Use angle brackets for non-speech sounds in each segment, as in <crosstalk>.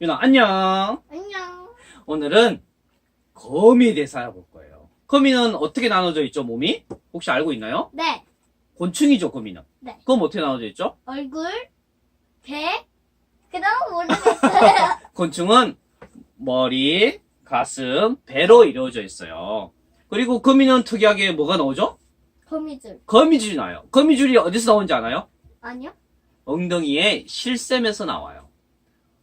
유나 안녕. 안녕. 오늘은 거미에 대해서 알아볼 거예요. 거미는 어떻게 나눠져 있죠, 몸이? 혹시 알고 있나요? 네. 곤충이죠, 거미는. 네. 그럼 어떻게 나눠져 있죠? 얼굴, 배, 그 다음 모르겠어요. <laughs> 곤충은 머리, 가슴, 배로 이루어져 있어요. 그리고 거미는 특이하게 뭐가 나오죠? 거미줄. 거미줄이 나와요. 거미줄이 어디서 나오는지 아나요? 아니요? 엉덩이에 실샘에서 나와요.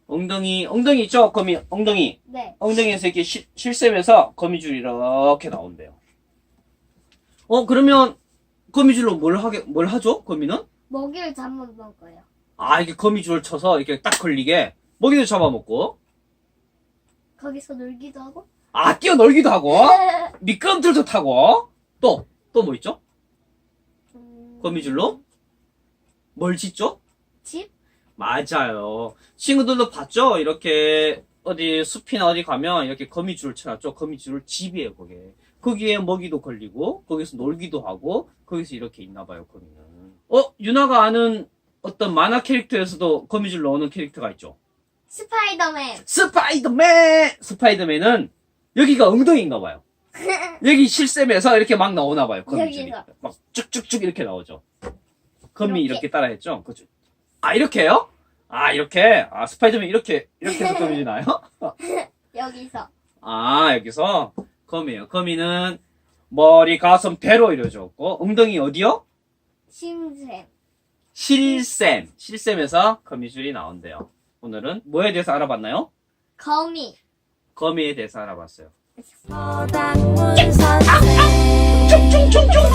엉덩이, 엉덩이 있죠? 거미, 엉덩이. 네. 엉덩이에서 이렇게 실, 실샘에서 거미줄이 이렇게 나온대요. 어, 그러면 거미줄로 뭘 하게, 뭘 하죠? 거미는? 먹이를 잡아 먹어요. 아, 이게 거미줄을 쳐서 이렇게 딱 걸리게 먹이도 잡아먹고, 거기서 놀기도 하고. 아, 뛰어놀기도 하고, <laughs> 미끄럼틀도 타고, 또, 또 뭐 있죠? 음, 거미줄로? 뭘 짓죠? 집? 맞아요. 친구들도 봤죠? 이렇게 어디 숲이나 어디 가면 이렇게 거미줄을 쳐놨죠? 거미줄을 집이에요, 거기에. 거기에 먹이도 걸리고, 거기서 놀기도 하고, 거기서 이렇게 있나 봐요, 거미는. 어, 유나가 아는 어떤 만화 캐릭터에서도 거미줄 넣는 캐릭터가 있죠? 스파이더맨. 스파이더맨! 스파이더맨은 여기가 엉덩이인가 봐요. <laughs> 여기 실샘에서 이렇게 막 나오나 봐요, 거미줄이. 여기가. 막 쭉쭉쭉 이렇게 나오죠. 거미 이렇게. 이렇게, 따라 했죠? 그죠? 아, 이렇게요? 아, 이렇게? 아, 스파이더맨 이렇게, 이렇게 해서 거미줄 나요? <laughs> 여기서. 아, 여기서 거미예요. 거미는 머리, 가슴, 배로 이루어져 있고, 엉덩이 어디요? 심샘. 실샘. 실샘에서 거미줄이 나온대요. 오늘은 뭐에 대해서 알아봤나요? 거미. 거미에 대해서 알아봤어요. 서당문 선생 쭉쭉쭉쭉쭉쭉!